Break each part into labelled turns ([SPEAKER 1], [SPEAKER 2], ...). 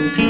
[SPEAKER 1] thank you.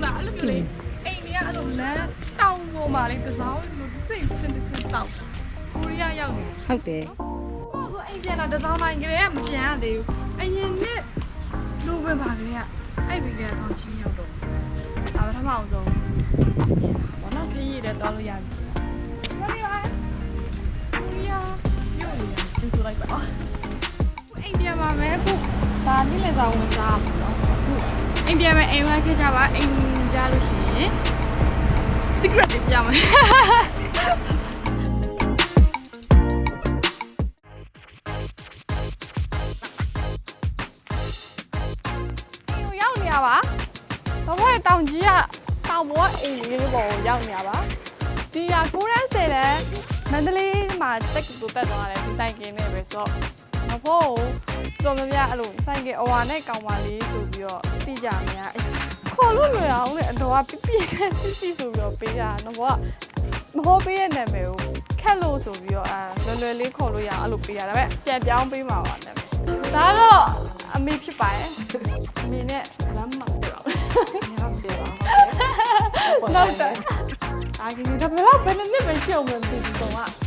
[SPEAKER 1] ဘူးလားအဲ့လိုမျိုးလေအိမ်တွေကအဲ့လိုလမ်းတောင်ပေါ်မှာလေကစားလို့စိတ်စင်စင်တောက်ကိုရီးယားရောက်နေ
[SPEAKER 2] ဟုတ်တယ်
[SPEAKER 1] ဟိုကအိမ်ပြန်လာဒီဇိုင်းကလေးကမပြန်ရသေးဘူးအရင်နှစ်နိုဝင်ဘာကလေးကအဲ့ဒီကလေးကောင်းချင်းရောက်တော့ဒါပထမအောင်ဆုံးဘာလို့ခရီးရဲတော့လို့ရပြီကိုရီးယားကိုရီးယားမြို့နေကျေးဇူးလိုက်ပါအိမ်ပြန်မှာပဲအခုဒါနေ့လေစာဝင်စားပါတော့ အခုအိမ်ပြန်မယ်အိမ်လိုက်ခဲ့ကြပါအိမ်ကြလို့ရှိရင် secret တွေပြမယ်အိမ်ကိုရောက်နေရပါတော့ဘက်တောင်ကြီးကတောင်ပေါ်ကအိမ်လေးပေါ်ကိုရောက်နေရပါဒီကကိုရန်ဆယ်တဲ့မန္တလေးမှာတက်ကူတက်သွားတယ်ဒီတိုင်ကင်းနေပဲဆိုတော့ မဖို့တော်တော်များအဲ့လိုဆိုင်ကအဝါနဲ့ကောင်ပါလေးဆိုပြီးတော့သိကြနေရခေါ်လို့လွယ်အောင်လေအတော်ကပြပြနဲ့စီစီဆိုပြီးတော့ပေးတာတော့ဘောကမဟောပေးတဲ့နာမည်ကိုခက်လို့ဆိုပြီးတော့အဲလွယ်လွယ်လေးခေါ်လို့ရအောင်အဲ့လိုပေးရဒါပေမဲ့ပြန်ပြောင်းပေးမှာပါနာမည်ဒါတော့အမေဖြစ်ပါရဲ့အမေနဲ့လမ်းမှာပြော
[SPEAKER 2] ဟုတ်တယ်ပါ
[SPEAKER 1] နောက်တော့အာကြီးဒါဘယ်တော့ဘယ်နှစ်ပဲရှုံမသိဘူးကောင်က